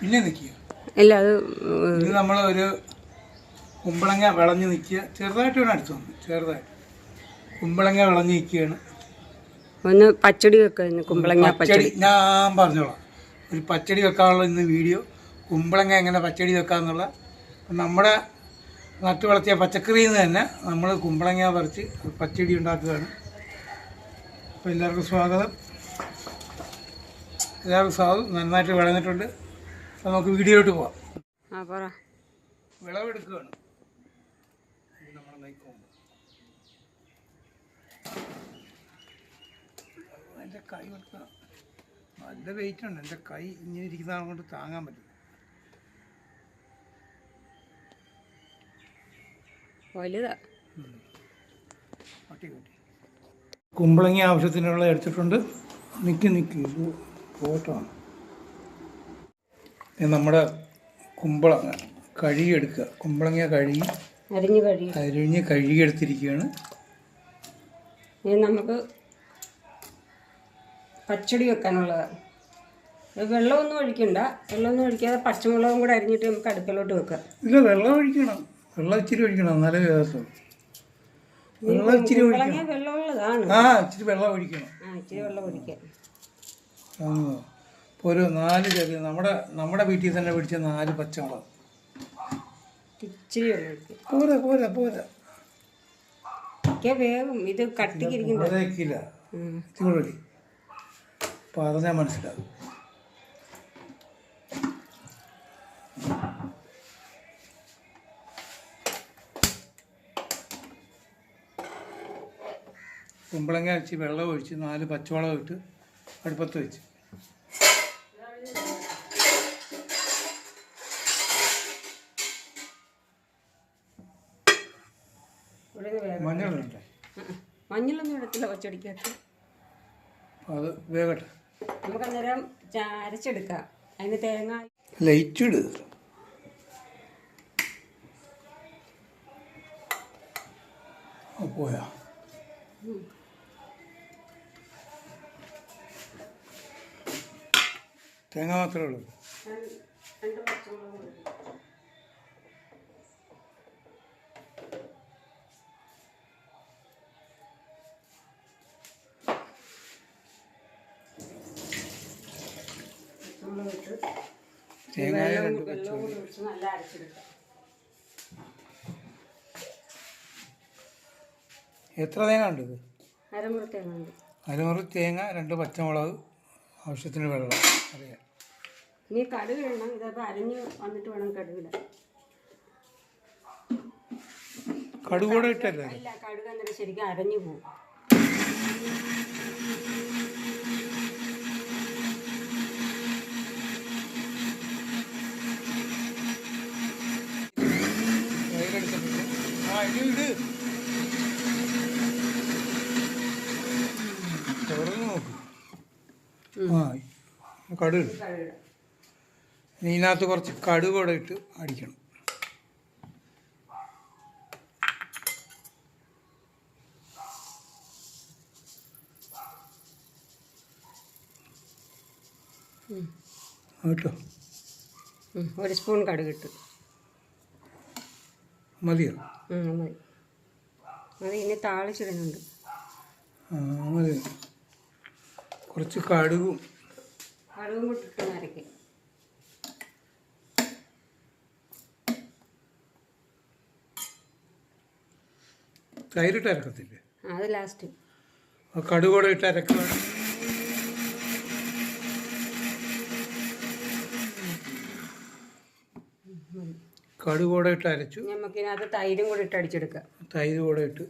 പിന്നെ നിൽക്കുക ഇല്ല അത് ഇത് നമ്മൾ ഒരു കുമ്പളങ്ങ വിളഞ്ഞ് നിൽക്കുക ചെറുതായിട്ട് വേണം അടുത്ത് വന്നു. ചെറുതായിട്ട്. കുമ്പളങ്ങ വിളഞ്ഞ് നിൽക്കുകയാണ് ഒന്ന് പച്ചടി വെക്കുന്നു കുമ്പളങ്ങ പച്ചടി. ഞാൻ പറഞ്ഞോളാം. ഒരു പച്ചടി വെക്കാനുള്ള ഇന്ന് വീഡിയോ. കുമ്പളങ്ങ എങ്ങനെ പച്ചടി വെക്കാന്നുള്ള. നമ്മുടെ നട്ടു വളർത്തിയ പച്ചക്കറിയിൽ നിന്ന് തന്നെ നമ്മൾ കുമ്പളങ്ങ പറിച്ച് പച്ചടി ഉണ്ടാക്കുകയാണ്. അപ്പോൾ എല്ലാവർക്കും സ്വാഗതം. എല്ലാവർക്കും സ്വാഗതം നന്നായിട്ട് വിളഞ്ഞിട്ടുണ്ട്. നമുക്ക് വീഡിയോയിലോട്ട് പോവാം. വിളവെടുക്കുകയാണ്. നമ്മുടെ എന്റെ കൈ വെക്കുക. നല്ല വെയിറ്റ് ഉണ്ട്. എന്റെ കൈ ഇങ്ങനെ ഇരിക്കുന്നതാണ് കൊണ്ട് താങ്ങാൻ പറ്റില്ല. വലുതാ. കുമ്പളങ്ങി ആവശ്യത്തിനുള്ള എടുത്തിട്ടുണ്ട്. നിൽക്കി നിൽക്കി ഇത് ഇത് നമ്മുടെ കുമ്പളങ്ങ കഴുകിയെടുക്കുക. കുമ്പളങ്ങ കഴുകി അരിഞ്ഞ് കഴുകി. അരിഞ്ഞ് കഴുകിയെടുത്തിരിക്കുകയാണ്. ഇനി നമുക്ക് പച്ചടി വെക്കാനുള്ളതാണ് വെള്ളമൊന്നും ഒഴിക്കണ്ട. വെള്ളമൊന്നും ഒഴിക്കാതെ പച്ചമുളകും കൂടെ അരിഞ്ഞിട്ട് നമുക്ക് അടുക്കളോട്ട് വെക്കാം. ഇല്ല വെള്ളം ഒഴിക്കണം. വെള്ളം ഇച്ചിരി ഒഴിക്കണം എന്നാലേ വ്യവസ്ഥ വെള്ളം ഇച്ചിരി ഒഴിക്കണം. വെള്ളമുള്ളതാണ്. ആ ഇച്ചിരി വെള്ളം ഒഴിക്കണം. ആ ഇച്ചിരി വെള്ളം ഒഴിക്കാം. ആ. ഒരു നാല് ചെറിയ നമ്മുടെ നമ്മുടെ വീട്ടിൽ തന്നെ പിടിച്ച നാല് പച്ചമുളക്. ഇച്ചിരി പോരാ പോരാ പോരാ. വേഗം ഇത് കട്ടിക്കിരിക്കണ്ട പോരേക്കില്ല ഇച്ചിരി പറഞ്ഞാൽ മനസ്സിലാവും കുമ്പളങ്ങ വെച്ച് വെള്ളം ഒഴിച്ച് നാല് പച്ചവളം ഇട്ട് അടുപ്പത്ത് വെച്ച്. മഞ്ഞളൊന്നും ഇടത്തില്ല പച്ചടിക്കകത്ത് അത് വേഗട്ടെ നമുക്ക് അന്നേരം അരച്ചെടുക്കാം. അതിന് തേങ്ങ ആ, പോയാ. തേങ്ങ മാത്രമേ ഉള്ളൂ. രണ്ട് പച്ചമുളക് വെള്ളം കൂടി ഒഴിച്ച് നല്ല അരച്ചെടുക്കാം. എത്ര തേങ്ങ ഉണ്ട് ഇത്? അരമുറി തേങ്ങ ഉണ്ട് അരമുറി തേങ്ങ രണ്ട് പച്ചമുളക് ആവശ്യത്തിന് വെള്ളം. അറിയാം. ഇനി കടുക് ഇടണം. ഇതപ്പോൾ അരിഞ്ഞ് വന്നിട്ട് വേണം കടുകിടാൻ കടുകൂടെ കൂടെ ഇട്ടല്ലേ? കടുക് എന്നിട്ട് ശരിക്കും അരഞ്ഞു പോകും. തുറന്ന് നോക്ക്. ആ കടുക് ഇനി ഇതിനകത്ത് കുറച്ച് കടുക് കൂടെ ഇട്ട് അടിക്കണം. കേട്ടോ ഒരു സ്പൂൺ കടുകിട്ട് മതിയോ? മതി അത് ഇനി താളിച്ചിടുന്നുണ്ട്. ആ മതി കുറച്ച് കടുകും. കടുകും തൈരിട്ട് അരക്കത്തില്ലേ? അത് ലാസ്റ്റ് കടുകൂടെ കടുക് കൂടെ ഇട്ട് അരക്കുകയാണ് കടുക് കൂടെ ഇട്ട് അരച്ചു. നമുക്ക് ഇതിനകത്ത് തൈരും കൂടി ഇട്ട് അടിച്ചെടുക്കാം. തൈര് കൂടെ ഇട്ട്.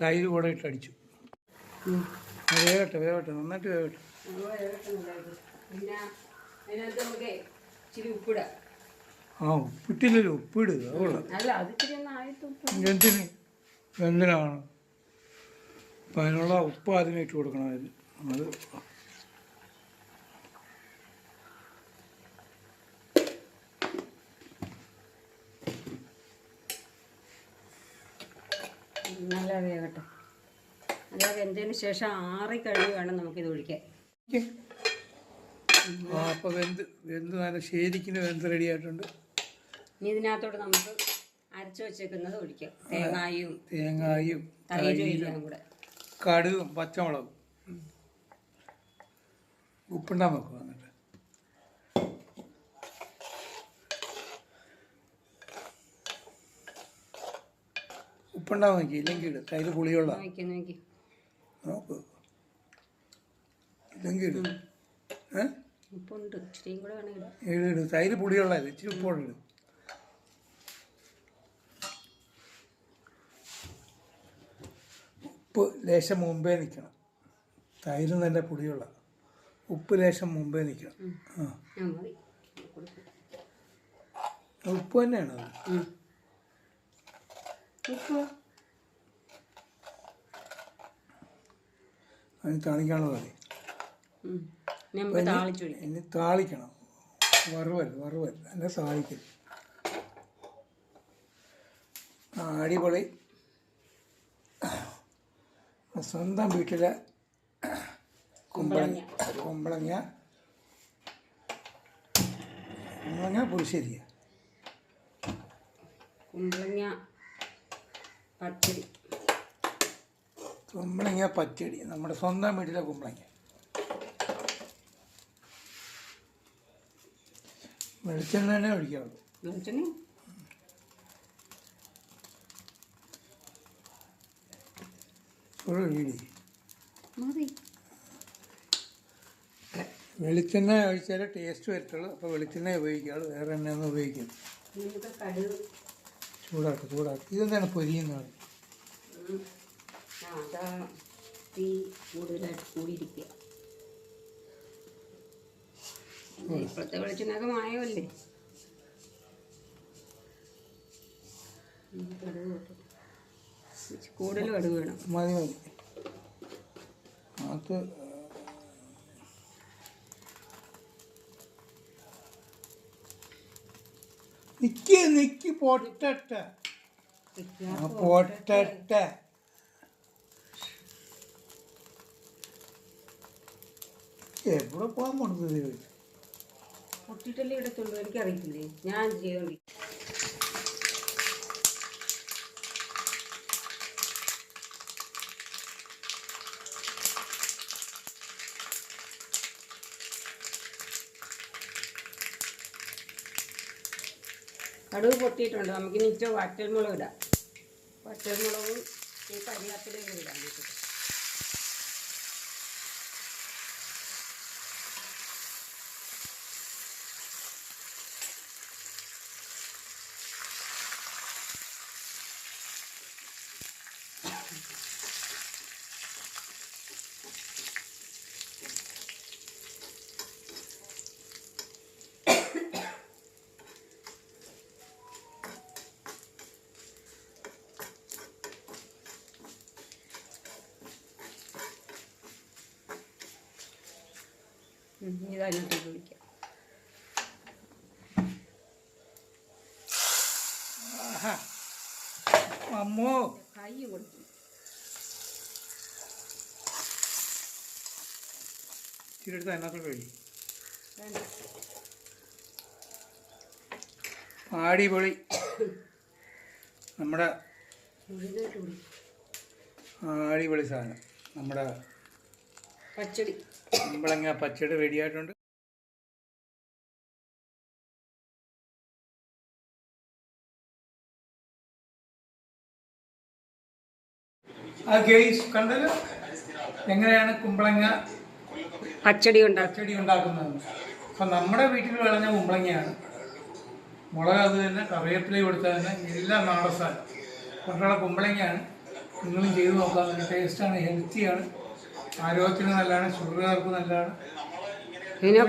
തൈര് കൂടെ ഇട്ട് അടിച്ചു. വേവട്ടെ വേവട്ടെ നന്നായിട്ട് വേവട്ടെ. പിന്നെ അതിനകത്ത് ആ ഉപ്പിട്ടില്ലല്ലോ ഉപ്പിടുക അല്ല ആയിട്ട് എന്തിന് എന്തിനാണ് അപ്പം അതിനുള്ള ഉപ്പ് ആദ്യം ഇട്ട് കൊടുക്കണം അതിന് അത് നല്ല വേഗട്ടെ നല്ല വെന്തതിന് ശേഷം ആറി കഴിഞ്ഞ് വേണം നമുക്കിത് ഒഴിക്കാൻ അപ്പോൾ വെന്ത് വെന്ത് നല്ല ശരിക്കും വെന്ത് റെഡി ആയിട്ടുണ്ട്. ഇനി ഇതിനകത്തോട്ട് നമുക്ക് അരച്ചു വെച്ചേക്കുന്നത് ഒഴിക്കാം. തേങ്ങായും തേങ്ങായും തൈരും കൂടെ. കടുകും പച്ചമുളകും. ഉപ്പിണ്ടാൻ വെക്കുക എന്നിട്ട്. ഉപ്പുണ്ടാൻ നോക്കി ഇല്ലെങ്കിൽ ഇട്. തൈര് പുളിയുള്ള. നോക്കി. ഇല്ലെങ്കിൽ ഇട്. ഏ? ഉപ്പുണ്ട്. ഇച്ചിരിയും കൂടെ വേണമെങ്കിൽ ഇടാം. ഇട് ഇട്. തൈര് പുളിയുള്ള ഇച്ചിരി ഉപ്പോടെ ഉപ്പ് ലേശം മുമ്പേ നിൽക്കണം തൈരും തന്നെ പുളിയുള്ള. ഉപ്പ് ലേശം മുമ്പേ നിൽക്കണം ആ. ഉപ്പ് തന്നെയാണ് അത്? ഉപ്പ്. അതിന്. ഇനി നമുക്ക് താളിച്ചൊഴിക്കാം ഇനി താളിക്കണം. വറുവൽ വറുവൽ. അല്ല താളിക്കൽ അടിപൊളി. സ്വന്തം വീട്ടിലെ കുമ്പളങ്ങ. കുമ്പളങ്ങ. കുമ്പളങ്ങ പുളിശ്ശേരിയ. കുമ്പളങ്ങ പച്ചടി. കുമ്പളങ്ങ പച്ചടി. നമ്മുടെ സ്വന്തം വീട്ടിലെ കുമ്പളങ്ങ. വെളിച്ചെണ്ണ തന്നെ ഒഴിക്കാവുള്ളൂ വെളിച്ചെണ്ണ ഒരു മതി. വെളിച്ചെണ്ണ ഒഴിച്ചാലേ ടേസ്റ്റ് വരത്തുള്ളൂ. അപ്പോൾ വെളിച്ചെണ്ണ ഉപയോഗിക്കാവുള്ളൂ വേറെ എണ്ണയൊന്നും ഉപയോഗിക്കും ചൂടാക്കും ചൂടാക്കും. ഇതെന്താണ് പൊരിയുന്നത്? തീ കൂടുതലായിട്ട് കൂടിയിരിക്കുക. ഇപ്പോഴത്തെ വെളിച്ചെണ്ണൊക്കെ മായമല്ലേ? കൂടുതൽ കടുക് വേണം. മതി മതി. അത് നിക്ക് നിക്ക് പൊട്ടട്ടെ. പൊട്ടട്ടെ. എവിടെ പോകാൻ കൊടുത്തത് പൊട്ടിട്ടല്ലേ എനിക്ക് എനിക്കറിയത്തില്ലേ? ഞാൻ ചെയ്തോണ്ടി കടുക് പൊട്ടിയിട്ടുണ്ട്. നമുക്കിനി ഇച്ചിരി വറ്റൽമുളക് ഇടാം. വറ്റൽമുളകും ഈ കരിയാപ്പിലയും ഇടാൻ ഇടാം. നമുക്ക് ഉം, ഉപയോഗിക്കാം അമ്മോ. കൈ കൊടുക്കും. ഇച്ചിരി എടുത്ത് കഴിയും അടിപൊളി. നമ്മുടെ മുഴുവനായിട്ട് പൊളി അടിപൊളി സാധനം. നമ്മുടെ പച്ചടി. കുമ്പളങ്ങ പച്ചടി റെഡി ആയിട്ടുണ്ട്? ആ ഗെയ്സ് കണ്ടല്ലോ? എങ്ങനെയാണ് കുമ്പളങ്ങ പച്ചടി പച്ചടി ഉണ്ടാക്കുന്നത്? അപ്പം നമ്മുടെ വീട്ടിൽ വിളഞ്ഞ കുമ്പളങ്ങയാണ്. മുളക് അത് തന്നെ കറിവേപ്പില കൊടുത്താൽ തന്നെ എല്ലാം നാടസാണ് കൊണ്ടുള്ള കുമ്പളങ്ങയാണ്. നിങ്ങളും ചെയ്ത് നോക്കാം നല്ല ടേസ്റ്റാണ് ഹെൽത്തിയാണ് ആരോഗ്യത്തിന് നല്ലതാണ് ഷുഗറുകാർക്ക് നല്ലതാണ്. പിന്നെ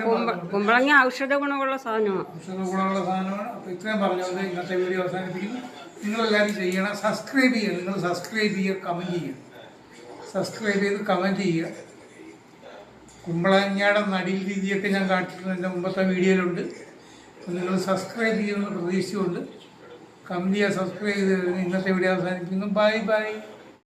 കുമ്പളങ്ങി ഔഷധ ഗുണമുള്ള സാധനമാണ്. ഔഷധ ഗുണമുള്ള സാധനമാണ്. അപ്പോൾ ഇത്രയും പറഞ്ഞുകൊണ്ട് ഇന്നത്തെ വീഡിയോ അവസാനിപ്പിക്കുന്നു. നിങ്ങളെല്ലാവരും ചെയ്യണം. സബ്സ്ക്രൈബ് ചെയ്യുക. നിങ്ങൾ സബ്സ്ക്രൈബ് ചെയ്യുക കമന്റ് ചെയ്യുക. സബ്സ്ക്രൈബ് ചെയ്ത് കമന്റ് ചെയ്യുക. കുമ്പളങ്ങയുടെ നടിയിൽ രീതിയൊക്കെ ഞാൻ കാട്ടിയിട്ടുണ്ട് എന്റെ മുമ്പത്തെ വീഡിയോയിലുണ്ട്. നിങ്ങൾ സബ്സ്ക്രൈബ് ചെയ്യുമെന്ന് പ്രതീക്ഷിച്ചുകൊണ്ട് കമന്റ് ചെയ്യുക സബ്സ്ക്രൈബ് ചെയ്ത് ഇന്നത്തെ വീഡിയോ അവസാനിപ്പിക്കുന്നു. Bye bye